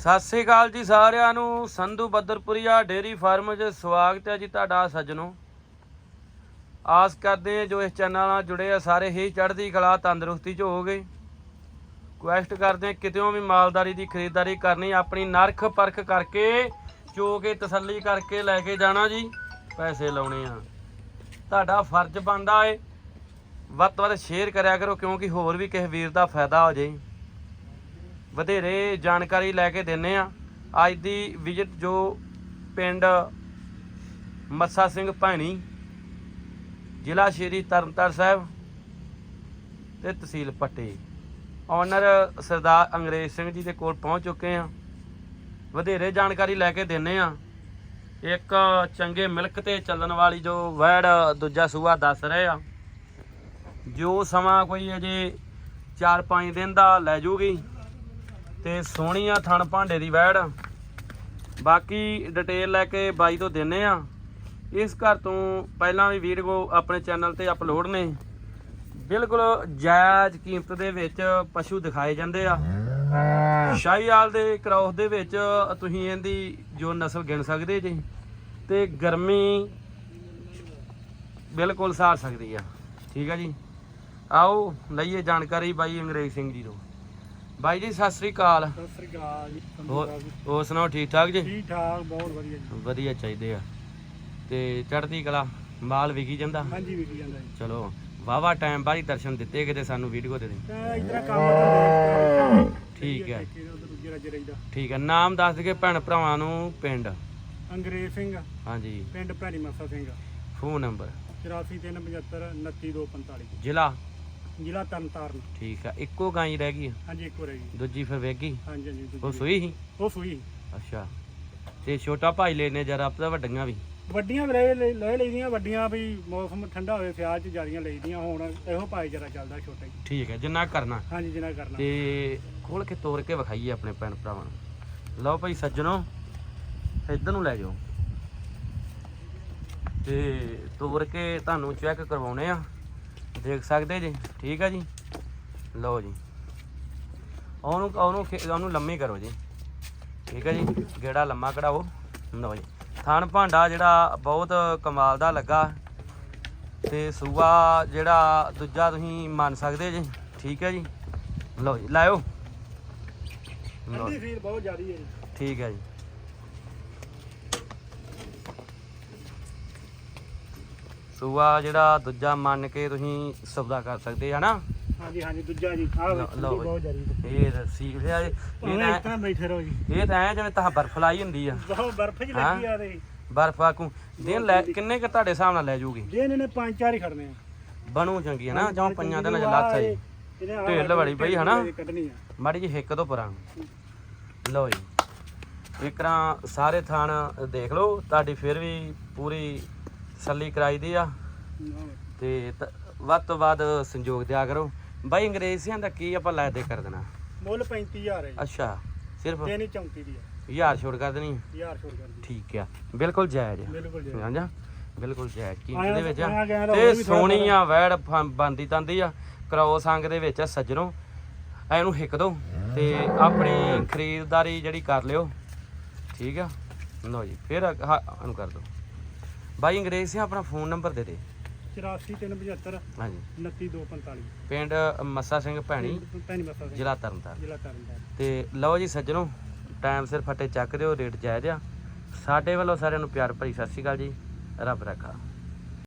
ਸਤਿ ਸ੍ਰੀ ਅਕਾਲ ਜੀ ਸਾਰਿਆਂ ਨੂੰ। ਸੰਧੂ ਬੱਦਰਪੁਰੀਆ ਡੇਰੀ ਫਾਰਮ 'ਚ ਸਵਾਗਤ ਹੈ ਜੀ ਤੁਹਾਡਾ ਸੱਜਣੋ। ਆਸ ਕਰਦੇ ਹਾਂ ਜੋ ਇਸ ਚੈਨਲ ਨਾਲ ਜੁੜੇ ਆ, ਸਾਰੇ ਹੀ ਚੜ੍ਹਦੀ ਕਲਾ, ਤੰਦਰੁਸਤੀ 'ਚ ਹੋਵੋਗੇ। ਕੁਐਸਟ ਕਰਦੇ ਹਾਂ ਕਿਤੇੋਂ ਵੀ ਮਾਲਦਾਰੀ ਦੀ ਖਰੀਦਦਾਰੀ ਕਰਨੀ, ਆਪਣੀ ਨਰਖ ਪਰਖ ਕਰਕੇ ਚੋ ਕੇ ਤਸੱਲੀ ਕਰਕੇ ਲੈ ਕੇ ਜਾਣਾ ਜੀ, ਪੈਸੇ ਲਾਉਣੇ ਆ। ਤੁਹਾਡਾ ਫਰਜ਼ ਬਣਦਾ ਏ। ਵੱਧ ਤੋਂ ਵੱਧ ਸ਼ੇਅਰ ਕਰਿਆ ਕਰੋ, ਕਿਉਂਕਿ ਹੋਰ ਵੀ ਕਿਸੇ ਵੀਰ ਦਾ ਫਾਇਦਾ ਹੋ ਜਾਏ। ਵਧੇਰੇ ਜਾਣਕਾਰੀ ਲੈ ਕੇ ਦਿੰਨੇ ਆ। ਅੱਜ ਦੀ ਵਿਜ਼ਿਟ ਜੋ ਪਿੰਡ ਮੱਸਾ ਸਿੰਘ ਭੈਣੀ, ਜ਼ਿਲ੍ਹਾ ਸ਼੍ਰੀ ਤਰਨਤਾਰਨ ਸਾਹਿਬ ਤੇ ਤਹਿਸੀਲ ਪੱਟੀ। ਓਨਰ ਸਰਦਾਰ ਅੰਗਰੇਜ਼ ਸਿੰਘ ਜੀ ਦੇ ਕੋਲ ਪਹੁੰਚ ਚੁੱਕੇ ਆ। ਵਧੇਰੇ ਜਾਣਕਾਰੀ ਲੈ ਕੇ ਦਿੰਨੇ ਆ। ਇੱਕ ਚੰਗੇ ਮਿਲਕ ਤੇ ਚੱਲਣ ਵਾਲੀ ਜੋ ਵੈੜ ਦੂਜਾ ਸੂਆ ਦੱਸ ਰਹੇ ਆ। ਜੋ ਸਮਾਂ ਕੋਈ ਅਜੇ 4-5 ਦਿਨ ਦਾ ਲੈ ਜੂਗੀ। ਤੇ ਸੋਹਣੀ ਆ ਥਣ ਭਾਂਡੇ ਦੀ ਵੈੜ। ਬਾਕੀ ਡਿਟੇਲ ਲੈ ਕੇ ਬਾਈ ਤੋਂ ਦਿੰਨੇ ਆ। ਇਸ ਘਰ ਤੋਂ ਪਹਿਲਾਂ ਵੀ ਵੀਡੀਓ ਆਪਣੇ ਚੈਨਲ ਤੇ ਅਪਲੋਡ ਨੇ। ਬਿਲਕੁਲ ਜਾਇਜ਼ ਕੀਮਤ ਦੇ ਵਿੱਚ ਪਸ਼ੂ ਦਿਖਾਏ ਜਾਂਦੇ ਆ। ਸ਼ਾਹੀਵਾਲ ਦੇ ਕ੍ਰੋਸ ਦੇ ਵਿੱਚ ਤੁਸੀਂ ਇਹਦੀ ਜੋ ਨਸਲ ਗਿਣ ਸਕਦੇ ਜੀ। ਤੇ ਗਰਮੀ ਬਿਲਕੁਲ ਸਾਰ ਸਕਦੀ ਆ। ਠੀਕ ਆ ਜੀ। ਆਓ ਲਈਏ ਜਾਣਕਾਰੀ ਬਾਈ ਅੰਗਰੇਜ਼ ਸਿੰਘ ਜੀ ਤੋਂ। ਬਾਈ ਜੀ ਸਤਿ ਸ੍ਰੀ ਅਕਾਲ। ਸਤਿ ਸ੍ਰੀ ਅਕਾਲ ਜੀ ਹੋਰ ਸੁਣਾਓ ਠੀਕ ਠਾਕ ਜੀ? ਠੀਕ ਠਾਕ ਬਹੁਤ ਵਧੀਆ ਜੀ। ਵਧੀਆ ਚਾਹੀਦੇ ਆ। ਤੇ ਚੜ੍ਹਦੀ ਕਲਾ ਮਾਲ ਵਿਕੀ ਜਾਂਦਾ? ਹਾਂਜੀ ਵਿਕੀ ਜਾਂਦਾ ਜੀ। ਚਲੋ ਵਾਵਾ ਟਾਈਮ ਬਾਅਦ ਹੀ ਦਰਸ਼ਨ ਦਿੱਤੇ ਕਿਤੇ ਸਾਨੂੰ ਵੀਡੀਓ ਦੇ ਦੇ। ਤੇ ਇਤਰਾ ਕੰਮ ਠੀਕ ਹੈ ਠੀਕ ਹੈ ਨਾਮ ਦੱਸ ਦਈਏ ਭੈਣ ਭਰਾਵਾਂ ਨੂੰ ਪਿੰਡ। ਅੰਗਰੇਜ਼ ਸਿੰਘ। ਹਾਂਜੀ। ਪਿੰਡ ਭੈਣੀ ਮੱਸਾ ਸਿੰਘ। ਫੋਨ ਨੰਬਰ 8437 29245 ਜ਼ਿਲ੍ਹਾ ਜ਼ਿਲ੍ਹਾ ਤਰਨਤਾਰਨ। ਠੀਕ ਆ ਇੱਕੋ ਗਾਂ ਹੀ ਰਹਿ ਗਈ ਆ। ਹਾਂਜੀ ਇੱਕ ਰਹੀ ਦੂਜੀ ਫਿਰ ਵੇਗੀ ਹਾਂਜੀ ਹਾਂਜੀ ਉਹ। ਸੂਈ ਸੀ? ਉਹ ਸੂਈ ਅੱਛਾ। ਤੇ ਛੋਟਾ ਭਾਈ ਲੈਨੇ ਜਰਾ ਆਪਦਾ ਵੱਡੀਆਂ ਵੀ। ਵੱਡੀਆਂ ਵੀ ਲੈ ਲੈ ਲੈ ਲਈਦੀਆਂ ਵੱਡੀਆਂ ਵੀ ਮੌਸਮ ਠੰਡਾ ਹੋਵੇ ਸਿਆਲ ਚ ਜਿਆਦੀਆਂ ਲਈਦੀਆਂ ਹੁਣ ਇਹੋ ਭਾਈ ਜਰਾ ਚੱਲਦਾ ਛੋਟਾ ਹੀ। ਠੀਕ ਹੈ ਜਿੰਨਾ ਕਰਨਾ। ਹਾਂਜੀ ਜਿੰਨਾ ਕਰਨਾ। ਤੇ ਖੋਲ ਕੇ ਤੋੜ ਕੇ ਵਿਖਾਈਏ ਆਪਣੇ ਭੈਣ ਭਰਾਵਾਂ ਨੂੰ। ਲਓ ਭਾਈ ਸੱਜਣੋ ਇੱਧਰ ਨੂੰ ਲੈ ਜਾਓ। ਤੇ ਤੋੜ ਕੇ ਤੁਹਾਨੂੰ ਚੈੱਕ ਕਰਵਾਉਣੇ ਆ। ਦੇਖ ਸਕਦੇ ਜੀ? ਠੀਕ ਆ ਜੀ? ਲਓ ਜੀ। ਉਹਨੂੰ ਉਹਨੂੰ ਉਹਨੂੰ ਲੰਮੀ ਕਰੋ ਜੀ। ਠੀਕ ਹੈ ਜੀ? ਗੇੜਾ ਲੰਮਾ ਕਢਾਓ। ਲਓ ਜੀ। ਥਣ ਭਾਂਡਾ ਜਿਹੜਾ ਬਹੁਤ ਕਮਾਲ ਦਾ ਲੱਗਾ। ਤੇ ਸੂਆ ਜਿਹੜਾ ਦੂਜਾ ਤੁਸੀਂ ਮੰਨ ਸਕਦੇ ਜੀ? ਠੀਕ ਹੈ ਜੀ? ਲਓ ਜੀ। ਲਾਇਓ। ਲਓ ਠੰਡੀ ਫੀਲ ਬਹੁਤ ਜ਼ਿਆਦੀ ਹੈ ਜੀ। ਠੀਕ ਹੈ ਜੀ। ਸੂਆ ਜਿਹੜਾ ਦੂਜਾ ਮੰਨ ਕੇ ਤੁਸੀਂ ਸੌਦਾ ਕਰ ਸਕਦੇ ਨਾ ਹਾਂਜੀ ਹਾਂਜੀ ਦੂਜਾ ਜੀ। ਆਹ ਲਓ- ਵੇਖੋ ਲਓ ਜੀ, ਬਹੁਤ ਜ਼ਿਆਦੀ ਇਹ ਸੀਖ ਲਿਆ ਜੀ। ਇਹ ਇਹ ਤਾਂ ਇਤਨਾ ਬੈਠੇ ਰਹੋ ਜੀ। ਇਹ ਤਾਂ ਐ ਜਿਵੇਂ ਤਾਂ ਬਰਫ ਲਾਈ ਹੁੰਦੀ ਆ। ਬਹੁਤ ਬਰਫ਼ ਹਾਂ। ਲੱਗੀ ਆ ਰਹੀ ਬਰਫ ਦਿਨ ਲੈ ਕਿੰਨੇ ਕ ਤੁਹਾਡੇ ਹਿਸਾਬ ਨਾਲ ਲੈ ਜੂਗੀ? ਜੇ ਇਹਨਾਂ ਨੇ ਪੰਜ ਚਾਰ ਹੀ ਖੜਨੇ ਆ। ਬਣੂ ਚੰਗੀ ਹੈ ਨਾ ਜਾਂ ਪੰਜਾਂ ਦਿਨਾਂ ਚ ਨੂੰ ਲੱਥ ਜੀ। ਇਹਨੇ ਆਹ ਢੇਲ ਪਈ? ਕੱਢਣੀ ਆ। ਮਾੜੀ ਜੀ ਹਿੱਕ ਤੋਂ ਪਰਾਂ। ਲਓ ਜੀ। ਇਕਰਾਂ ਸਾਰੇ ਥਾਣ ਦੇਖ ਲਓ ਤੁਹਾਡੀ ਫਿਰ ਵੀ ਪੂਰੀ ਸੱਲੀ ਕਰਾਈ ਦੀ ਆ। ਤੇ ਤ- ਵੱਧ ਤੋਂ ਵੱਧ ਸੰਯੋਗ ਦਿਆ ਕਰੋ। ਬਾਈ ਅੰਗਰੇਜ਼ੀਆਂ ਦਾ ਕੀ ਆਪਾਂ ਲੈ ਦੇ ਕਰ ਦੇਣਾ? ਮੁੱਲ 35000 ਹੈ ਜੀ। ਅੱਛਾ ਸਿਰਫ ਦੇਣੀ 34 ਦੀ ਹੈ ਹਜ਼ਾਰ ਛੋੜ ਕਰ ਦੇਣੀ 1000 ਛੋੜ ਕਰ ਦੀ ਠੀਕ ਆ ਬਿਲਕੁਲ ਜਾਇਜ਼ ਆ। ਬਿਲਕੁਲ ਜੀ ਹਾਂਜੀ ਬਿਲਕੁਲ ਜਾਇਜ਼। ਕੀਮਤ ਦੇ ਵਿੱਚ ਆ। ਤਾਂ ਸੋਹਣੀ ਆ ਵੈੜ ਬੰਦੀ ਤੰਦੀ ਆ। ਕ੍ਰੋਸ ਅੰਗ ਦੇ ਵਿੱਚ ਆ ਸੱਜਣੋ। ਇਹਨੂੰ ਹਿੱਕ ਦੋ। ਤੇ ਆਪਣੀ ਖਰੀਦਦਾਰੀ ਜਿਹੜੀ ਕਰ ਲਿਓ। ਠੀਕ ਆ? ਲਓ ਜੀ ਫਿਰ ਅਗ- ਹਾਂ, ਉਹਨੂੰ ਕਰ ਦੋ। ਬਾਈ ਅੰਗਰੇਜ਼ ਸਿੰਘ ਆਪਣਾ ਫੋਨ ਨੰਬਰ ਦੇ ਦੇ। 84375 ਹਾਂਜੀ। 29245 ਪਿੰਡ ਮੱਸਾ ਸਿੰਘ ਭੈਣੀ ਪੈਣੀ ਮਸਾ ਸਿੰਘ। ਜ਼ਿਲ੍ਹਾ ਤਰਨਤਾਰਨ। ਜ਼ਿਲ੍ਹਾ ਤਰਨਤਾਰਨ। ਤੇ ਲਓ ਜੀ ਸੱਜਣੋ ਟਾਈਮ ਸਿਰ ਫੱਟੇ ਚੱਕ ਦਿਓ ਰੇਟ ਜਾਇਜ਼ ਆ। ਸਾਡੇ ਵੱਲੋਂ ਸਾਰਿਆਂ ਨੂੰ ਪਿਆਰ ਭਰੀ ਸਤਿ ਸ਼੍ਰੀ ਅਕਾਲ ਜੀ। ਰੱਬ ਰੱਖਾ।